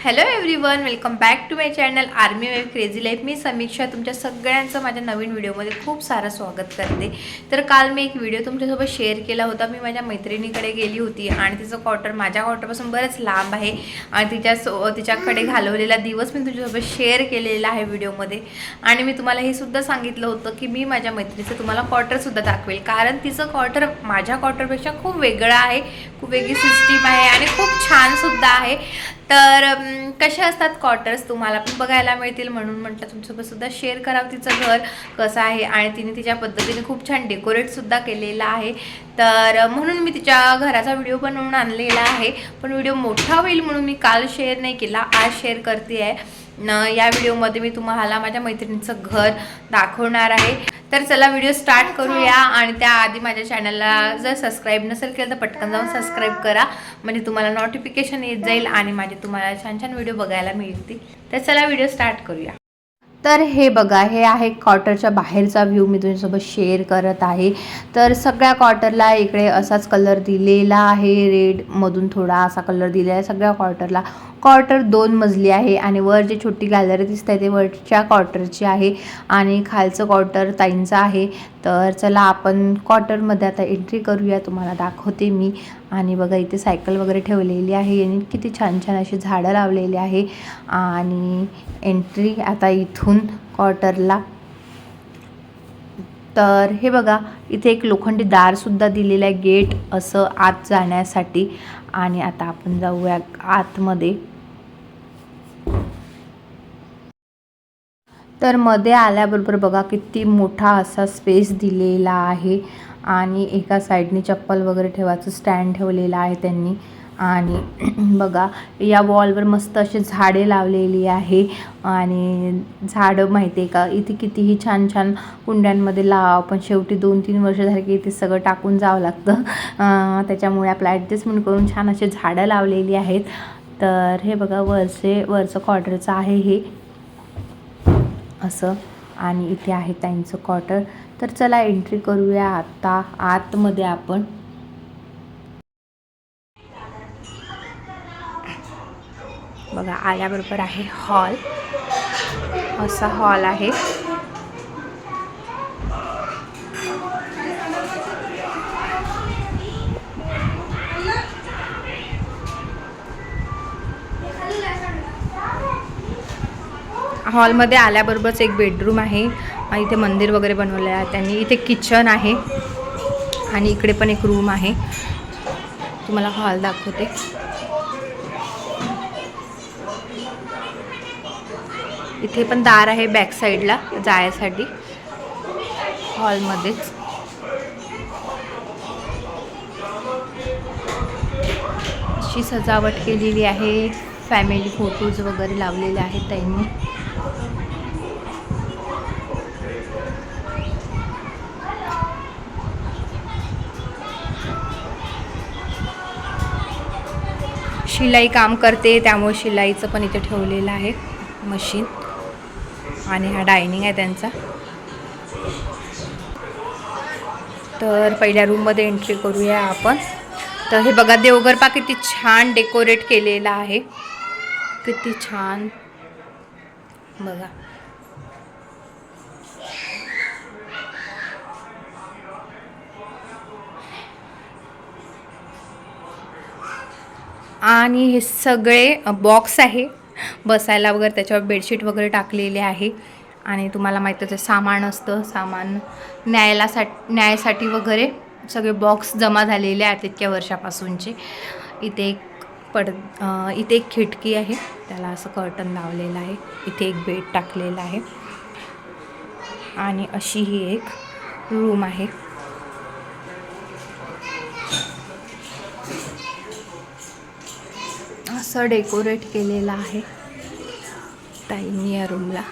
Hello everyone welcome back to my channel army wave crazy life मी समीक्षा तुमच्या सगळ्यांचं माझ्या नवीन व्हिडिओमध्ये खूप सारं स्वागत करते. तर काल मी एक व्हिडिओ तुमच्यासोबत शेअर केला होता. मी माझ्या मैत्रिणीकडे गेली होती आणि तिचं क्वार्टर माझ्या क्वार्टरपासून बरंच लांब आहे. आणि तिच्या सो तिच्याकडे घालवलेला दिवस मी तुमच्यासोबत शेअर केलेला आहे व्हिडिओमध्ये आणि मी तुम्हाला हे सुद्धा सांगितलं होतं की मी माझ्या मैत्रिणीचं तुम्हाला क्वार्टरसुद्धा दाखवेल. कारण तिचं क्वार्टर माझ्या क्वार्टरपेक्षा खूप वेगळं आहे. खूप वेगळी सिस्टीम आहे आणि खूप छानसुद्धा आहे. तर कसे असतात क्वार्टर्स तुम्हाला पण बघायला मिळतील म्हणून म्हटलं तुमच्यासोबत सुद्धा शेअर करावं तिचं घर कसं आहे आणि तिने तिच्या पद्धतीने खूप छान डेकोरेटसुद्धा केलेलं आहे. तर म्हणून मी तिच्या घराचा व्हिडिओ बनवून आणलेला आहे. पण व्हिडिओ मोठा होईल म्हणून मी काल शेअर नाही केला आज शेअर करते आहे न या व्हिडिओमध्ये मी तुम्हाला माझ्या मैत्रिणीचं घर दाखवणार आहे. तर चला व्हिडिओ स्टार्ट करूया आणि त्याआधी माझ्या चॅनलला जर सबस्क्राईब नसेल केलं तर पटकन जाऊन सबस्क्राईब करा. म्हणजे तुम्हाला नोटिफिकेशन येत जाईल आणि माझे तुम्हाला छान छान व्हिडिओ बघायला मिळतील. तर चला व्हिडिओ स्टार्ट करूया. तर हे बघा हे आहे क्वार्टरच्या बाहेरचा व्ह्यू मी तुझ्यासोबत शेअर करत आहे. तर सगळ्या क्वार्टरला इकडे असाच कलर दिलेला आहे. रेडमधून थोडा असा कलर दिलेला आहे. सगळ्या क्वार्टरला क्वार्टर दोन मजली आहे आणि वर जे छोटी गॅलरी दिसत आहे ते वरच्या क्वार्टरची आहे आणि खालचं क्वार्टर ताईंचं आहे. तर चला आपण क्वार्टरमध्ये आता एंट्री करूया. तुम्हाला दाखवते मी. आणि बघा इथे सायकल वगैरे ठेवलेली आहे. आणि किती छान छान अशी झाडं लावलेली आहे. आणि एंट्री आता इथून क्वार्टरला तर हे बघा इथे एक लोखंडी दारसुद्धा दिलेलं आहे. गेट असं आत जाण्यासाठी. आणि आता आपण जाऊया आतमध्ये. तर मध्ये आल्याबरोबर बघा किती मोठा असा स्पेस दिलेला आहे. आणि एका साईडने चप्पल वगैरे ठेवायचं स्टँड ठेवलेलं आहे त्यांनी. आणि बघा या वॉलवर मस्त असे झाडे लावलेली आहे. आणि झाडं माहिती आहे का इथे कितीही छान छान कुंड्यांमध्ये लाव पण शेवटी दोन तीन वर्ष झाली की इथे सगळं टाकून जावं लागतं. त्याच्यामुळे आपलं ॲडजस्टमेंट करून छान असे झाडं लावलेली आहेत. तर हे बघा वरचे वरचं कॉर्डरचं आहे हे. असं आणि इथे आहे त्यांचं क्वार्टर तर चला एंट्री करूया आता. आतमध्ये आपण. बघा आल्याबरोबर आहे हॉल असा हॉल आहे. हॉलमध्ये आल्याबरोबरच एक बेडरूम आहे. इथे मंदिर वगैरे बनवलं आहे त्यांनी इथे किचन आहे. आणि इकडे पण एक रूम आहे. तुम्हाला हॉल दाखवते. इथे पण दार आहे बॅक साईडला जायसाठी हॉलमध्येच. अशी सजावट केलेली आहे. फॅमिली फोटोज वगैरे लावलेले आहेत त्यांनी. शिलाई काम करते त्यामुळे शिलाईचं पण इथे ठेवलेलं आहे मशीन. आणि हा डायनिंग आहे त्यांचा. तर पहिल्या रूममध्ये एंट्री करूया आपण. तर हे बघा देवगरपा किती छान डेकोरेट केलेला आहे. किती छान बघा. आणि हे सगळे बॉक्स आहे. बसायला वगैरे त्याच्यावर बेडशीट वगैरे टाकलेले आहे. आणि तुम्हाला माहीतच आहे सामान असतं सामान न्यायला न्यायासाठी वगैरे सगळे बॉक्स जमा झालेले आहेत इतक्या वर्षापासूनचे. इथे एक पड इथे एक खिडकी आहे. त्याला असं कर्टन लावलेलं आहे. इथे एक बेड टाकलेला आहे. आणि अशी ही एक रूम आहे. असं डेकोरेट केलेलं आहे. ताईंनी या रूमला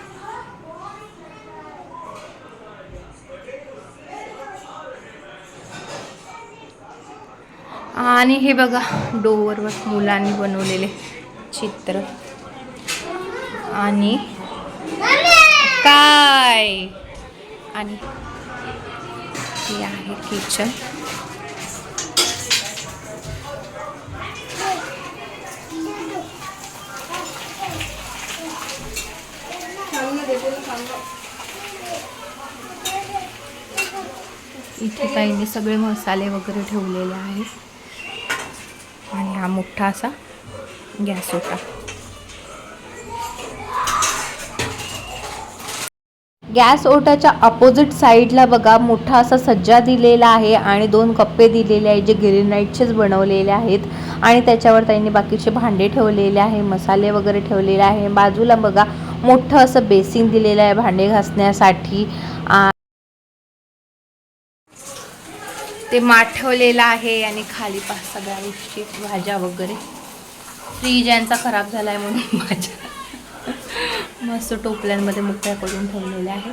आणि हे बघा डोवरवर मुलांनी बनवलेले चित्र. आणि काय? आणि हे आहे किचन इथे ताईने सगळे मसाले वगैरे ठेवलेले आहेत. आणि हा मोठा असा गॅस होता गॅस ओटाच्या अपोजिट साईडला बघा मोठा असा सज्जा दिलेला आहे आणि दोन कप्पे दिलेले आहेत जे गिरीनाईटचेच बनवलेले आहेत. आणि त्याच्यावर त्यांनी बाकीचे भांडे ठेवलेले आहे मसाले वगैरे ठेवलेले आहे. बाजूला बघा मोठं असं बेसिन दिलेलं आहे भांडे घासण्यासाठी. ते माठवलेलं आहे आणि खाली पा सगळ्या गोष्टी भाज्या वगैरे. फ्रीज यांचा खराब झाला आहे म्हणून भाज्या मस्त टोपल्यांमध्ये मोकळ्या करून ठेवलेल्या आहे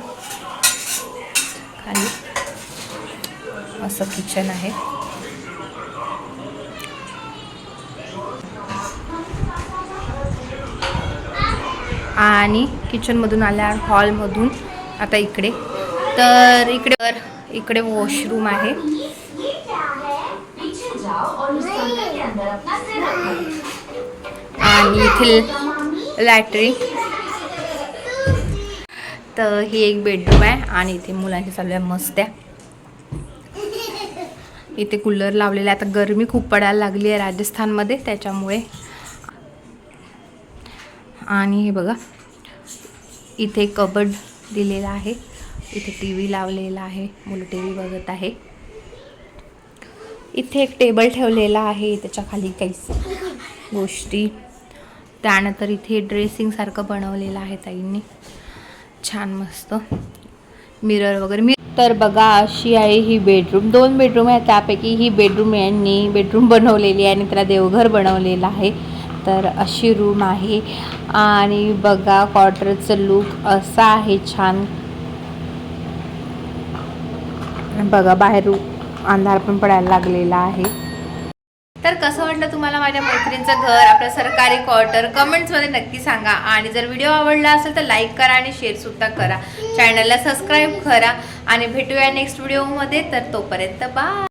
खाली असं किचन आहे. आणि किचनमधून आल्या हॉलमधून आता इकडे. तर इकडे इकडे वॉशरूम आहे. आणि इथे लॅटरी तर ही एक बेडरूम आहे आणि इथे मुलांची चालू आहे मस्त आहे. इथे कूलर लावलेला आहे. आता गरमी खूप पडायला लागली आहे राजस्थानमध्ये त्याच्यामुळे. आणि हे बघा इथे कबड दिलेला आहे. इथे टी व्ही लावलेला आहे. मुलं टी व्ही बघत आहे. इथे एक टेबल ठेवलेला आहे. त्याच्याखाली काही गोष्टी. त्यानंतर इथे ड्रेसिंगसारखं बनवलेलं आहे ताईंनी. छान मस्त. मिरर वगैरे. मी तर बघा अशी आहे ही बेडरूम दोन बेडरूम आहे त्यापैकी ही बेडरूम यांनी बेडरूम बनवलेली आहे आणि त्याला देवघर बनवलेलं आहे. तर अशी रूम आहे. आणि बघा क्वार्टरचं लुक असा आहे. छान. बघा बाहेर अंधार पण पडायला लागलेला आहे. तर कसं वाटलं तुम्हाला माझ्या मैत्रिणीचं घर आपलं सरकारी क्वार्टर कमेंट्समध्ये नक्की सांगा. आणि जर व्हिडिओ आवडला असेल तर लाईक करा आणि शेअरसुद्धा करा. चॅनलला सबस्क्राईब करा. आणि भेटूया नेक्स्ट व्हिडिओमध्ये तर तोपर्यंत बाय